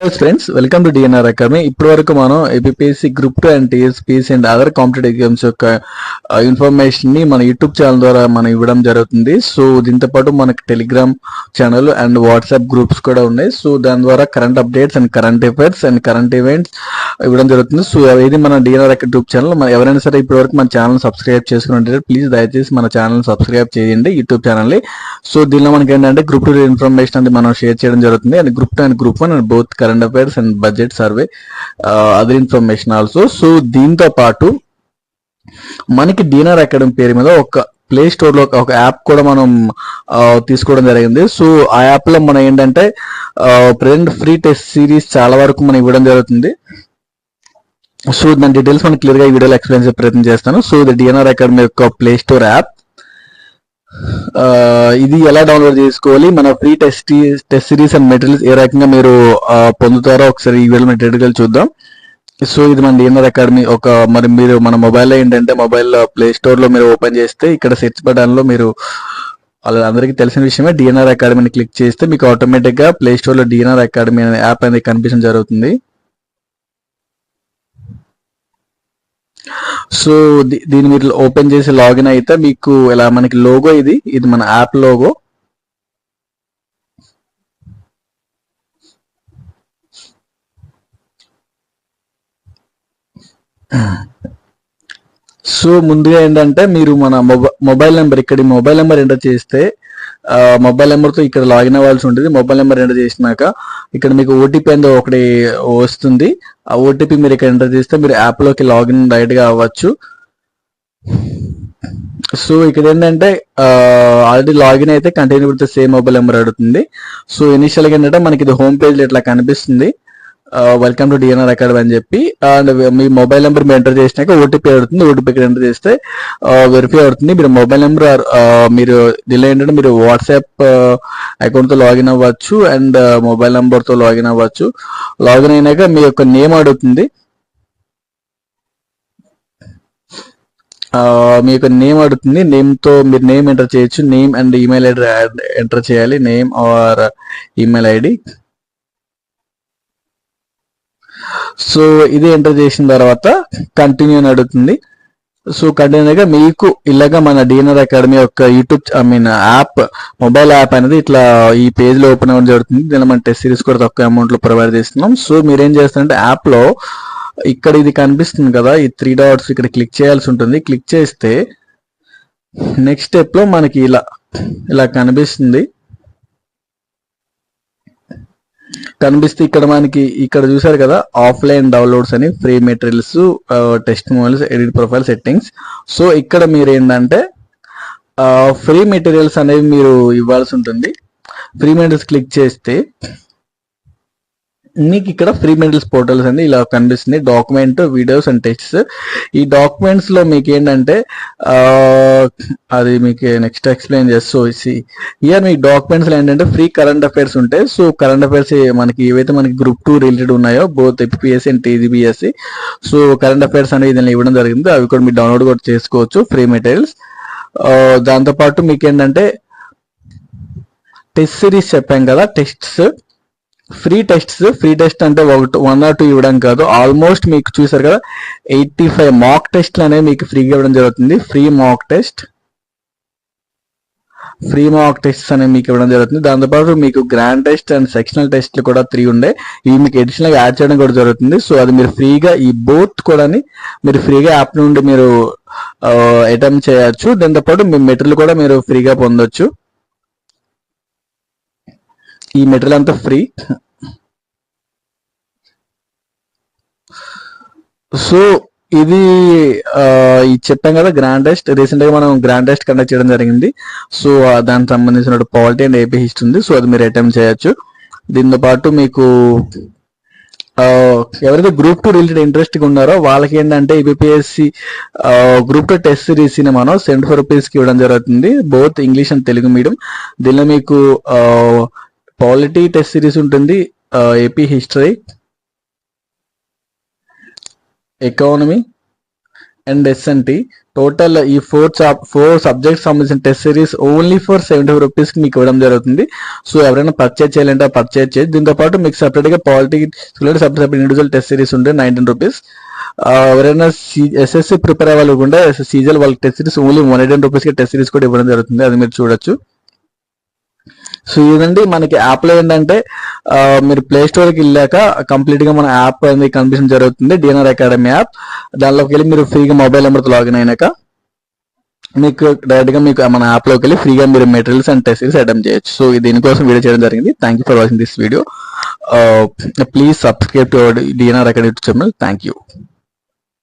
Friends welcome to DNR academy ఇప్పటి వరకు మనం APSC group two and TSPSC and other competitive exams యొక్క ఇన్ఫర్మేషన్ని మన యూట్యూబ్ ఛానల్ ద్వారా మనం ఇవ్వడం జరుగుతుంది. సో దీంతో పాటు మనకి telegram channel and WhatsApp groups కూడా ఉన్నాయి. సో దాని ద్వారా current updates and current affairs and current events ఇవ్వడం జరుగుతుంది. సో ఇది మన డిఎన్ఆర్ యూట్యూబ్ ఛానల్ మన ఎవరైనా సరే ఇప్పటి వరకు మన ఛానల్ సబ్స్క్రైబ్ చేసుకుని ప్లీజ్ దయచేసి మన ఛానల్ సబ్స్క్రైబ్ చేయండి యూట్యూబ్ ఛానల్ని. సో దీనిలో మనకి ఏంటంటే గ్రూప్ టూ ఇన్ఫర్మేషన్ అనేది మనం షేర్ చేయడం జరుగుతుంది. And group two and group one and both current affairs and budget survey other information also so దీంతో పాటు మనకి డీనర్ అకాడమీ పేరు మీద ఒక ప్లే స్టోర్లో ఒక యాప్ కూడా మనం తీసుకోవడం జరిగింది. సో ఆ యాప్లో మనం ఏంటంటే ప్రజెంట్ ఫ్రీ టెస్ట్ సిరీస్ చాలా వరకు మనం ఇవ్వడం జరుగుతుంది. సో దాని డీటెయిల్స్ మనం క్లియర్గా ఈ వీడియోలో ఎక్స్ప్లెయిన్ చేసే ప్రయత్నం చేస్తాను. సో ఇది డిఎన్ఆర్ అకాడమీ యొక్క ప్లే స్టోర్ యాప్ ఇది ఎలా డౌన్లోడ్ చేసుకోవాలి? మన free test test series and materials ఏ రకంగా మీరు పొందుతారో ఒకసారి ఈ వీడియో డీటెయిల్ చూద్దాం. సో ఇది మన డిఎన్ఆర్ అకాడమీ ఒక మరి మీరు మన మొబైల్లో ఏంటంటే మొబైల్ ప్లే స్టోర్లో మీరు ఓపెన్ చేస్తే ఇక్కడ సెర్చ్ బటన్లో మీరు వాళ్ళందరికీ తెలిసిన విషయమే డిఎన్ఆర్ అకాడమీని క్లిక్ చేస్తే మీకు ఆటోమేటిక్గా ప్లే స్టోర్లో డిఎన్ఆర్ అకాడమీ అనే యాప్ అనేది కనిపించడం జరుగుతుంది. సో దీ- దీన్ని మీరు ఓపెన్ చేసి లాగిన్ అయితే మీకు ఇలా మనకి లోగో ఇది ఇది మన యాప్ లోగో. సో ముందుగా ఏంటంటే మీరు మన మొబై మొబైల్ నెంబర్ ఇక్కడ మొబైల్ నెంబర్ ఎంటర్ చేస్తే మొబైల్ నెంబర్తో ఇక్కడ లాగిన్ అవ్వాల్సి ఉంటుంది. మొబైల్ నెంబర్ ఎంటర్ చేసినాక ఇక్కడ మీకు ఓటీపీ అనేది ఒకటి వస్తుంది. ఆ ఓటీపీ మీరు ఇక్కడ ఎంటర్ చేస్తే మీరు యాప్లోకి లాగిన్ డైరెక్ట్గా అవ్వచ్చు. సో ఇక్కడ ఏంటంటే ఆల్రెడీ లాగిన్ అయితే continue with same mobile number అడుగుతుంది. సో ఇనిషియల్గా ఏంటంటే మనకి ఇది హోమ్ పేజ్ ఇట్లా కనిపిస్తుంది. వెల్కమ్ టు డిఎన్ఆర్ అకాడమీ అని చెప్పి అండ్ మీ మొబైల్ నెంబర్ మీరు ఎంటర్ చేసినాక ఓటీపీ అడుగుతుంది. ఓటీపీ ఇక్కడ ఎంటర్ చేస్తే వెరిఫై అవుతుంది. మీరు మొబైల్ నెంబర్ మీరు దీనిలో ఏంటంటే మీరు వాట్సాప్ అకౌంట్తో లాగిన్ అవ్వచ్చు అండ్ మొబైల్ నెంబర్తో లాగిన్ అవ్వచ్చు. లాగిన్ అయినాక మీ యొక్క నేమ్ అడుగుతుంది. మీ యొక్క నేమ్ అడుగుతుంది. నేమ్తో మీరు నేమ్ ఎంటర్ చేయొచ్చు. Name and email ID enter చేయాలి. Name or email ID so ఇది ఎంటర్ చేసిన తర్వాత కంటిన్యూ అని అడుగుతుంది. సో కంటిన్యూగా మీకు ఇలాగా మన డిఎన్ఆర్ అకాడమీ యొక్క YouTube I mean app mobile app అనేది ఇట్లా ఈ పేజ్లో ఓపెన్ అవ్వడం జరుగుతుంది. దీని మన టెస్ట్ సిరీస్ కూడా తక్కువ అమౌంట్లో ప్రొవైడ్ చేస్తున్నాం. సో మీరు ఏం చేస్తారంటే యాప్లో ఇక్కడ ఇది కనిపిస్తుంది కదా ఈ త్రీ డాట్స్ ఇక్కడ క్లిక్ చేయాల్సి ఉంటుంది. క్లిక్ చేస్తే నెక్స్ట్ స్టెప్లో మనకి ఇలా ఇలా కనిపిస్తుంది. కనిపిస్తే ఇక్కడ మనకి ఇక్కడ చూసారు కదా ఆఫ్లైన్ డౌన్లోడ్స్ అని free materials test mobiles edit profile settings so ఇక్కడ మీరు ఏంటంటే ఫ్రీ మెటీరియల్స్ అనేవి మీరు ఇవ్వాల్సి ఉంటుంది. ఫ్రీ మెటీరియల్స్ క్లిక్ చేస్తే మీకు ఇక్కడ ఫ్రీ మెడిల్స్ పోర్టల్స్ అండి. ఇలా కనిపిస్తుంది. డాక్యుమెంట్ వీడియోస్ అండ్ టెక్స్ట్ ఈ డాక్యుమెంట్స్లో మీకు ఏంటంటే అది మీకు నెక్స్ట్ ఎక్స్ప్లెయిన్ చేస్తూ ఇయర్ మీకు డాక్యుమెంట్స్లో ఏంటంటే ఫ్రీ కరెంట్ అఫైర్స్ ఉంటాయి సో కరెంట్ అఫైర్స్ మనకి ఏవైతే మనకి గ్రూప్ టూ రిలేటెడ్ ఉన్నాయో both APPSC and TGPSC so current affairs అనేది ఇదని ఇవ్వడం జరిగింది. అవి కూడా మీరు డౌన్లోడ్ కూడా చేసుకోవచ్చు ఫ్రీ మెటీరియల్స్ దాంతోపాటు మీకు ఏంటంటే టెస్ట్ సిరీస్ చెప్పాం కదా tests free tests free test అంటే ఒకటి వన్ ఆర్ టూ ఇవ్వడం కాదు. ఆల్మోస్ట్ మీకు చూసారు కదా ఎయిటీ ఫైవ్ మాక్ టెస్ట్లు అనేవి మీకు ఫ్రీగా ఇవ్వడం జరుగుతుంది. Free mock test free mock tests అనేవి మీకు ఇవ్వడం జరుగుతుంది. దాంతోపాటు మీకు గ్రాండ్ టెస్ట్ అండ్ సెక్షనల్ టెస్ట్లు కూడా త్రీ ఉండే. ఇవి మీకు అడిషనల్గా యాడ్ చేయడం కూడా జరుగుతుంది. సో అది మీరు ఫ్రీగా ఈ బోత్ కూడా మీరు ఫ్రీగా యాప్ నుండి మీరు uh, అటెంప్ట్ చేయొచ్చు. దాంతోపాటు మీ మెటీరియల్ కూడా మీరు ఫ్రీగా పొందొచ్చు. ఈ మెటీరియల్ అంతా ఫ్రీ. సో ఇది ఈ చెప్పాం కదా గ్రాండ్ టెస్ట్ రీసెంట్గా మనం గ్రాండ్ టెస్ట్ కండక్ట్ చేయడం జరిగింది. సో దానికి సంబంధించిన పాలిటీ అండ్ ఏపీ హిస్టరీ ఉంది. సో అది మీరు అటెంప్ట్ చేయొచ్చు. దీంతో పాటు మీకు ఎవరైతే గ్రూప్ టూ రిలేటెడ్ ఇంట్రెస్ట్ ఉన్నారో వాళ్ళకి ఏంటంటే ఏబిపిఎస్సి గ్రూప్ టూ టెస్ట్ సిరీస్ని మనం సెవెంటీ ఫోర్ రూపీస్కి ఇవ్వడం జరుగుతుంది. Both English and Telugu medium దీనిలో మీకు పాలిటీ టెస్ట్ సిరీస్ ఉంటుంది AP history economy and SNT. Total ఈ ఫోర్ ఫోర్ సబ్జెక్ట్స్ సంబంధించిన test series only for seventy five rupees మీకు ఇవ్వడం జరుగుతుంది. సో ఎవరైనా పర్చేజ్ చేయాలంటే పర్చేజ్ చేయాలి దీంతో పాటు మీకు సెపరేట్గా polity separate separate individual test series ఉంటాయి నైన్టీన్ రూపీస్ ఎవరైనా ఎస్ఎస్సి ప్రిపేర్ అవ్వాలనుకుంటే సీజల్ వాళ్ళకి test series only one eighteen రూపీస్కి టెస్ట్ సిరీస్ కూడా ఇవ్వడం జరుగుతుంది. అది మీరు చూడొచ్చు. సో ఇదండి మనకి యాప్లో ఏంటంటే మీరు ప్లే స్టోర్కి వెళ్ళాక కంప్లీట్గా మన యాప్ అనేది కనిపించడం జరుగుతుంది డిఎన్ఆర్ అకాడమీ యాప్ దానిలోకి వెళ్ళి మీరు ఫ్రీగా మొబైల్ నెంబర్తో లాగిన్ అయినాక మీకు డైరెక్ట్గా మీకు మన యాప్లోకి వెళ్ళి ఫ్రీగా మీరు మెటీరియల్స్ అండ్ టెస్ట్ అటెంప్ట్ చేయొచ్చు. సో దీనికోసం వీడియో చేయడం జరిగింది. Thank you for watching this video please subscribe to DNR Academy channel thank you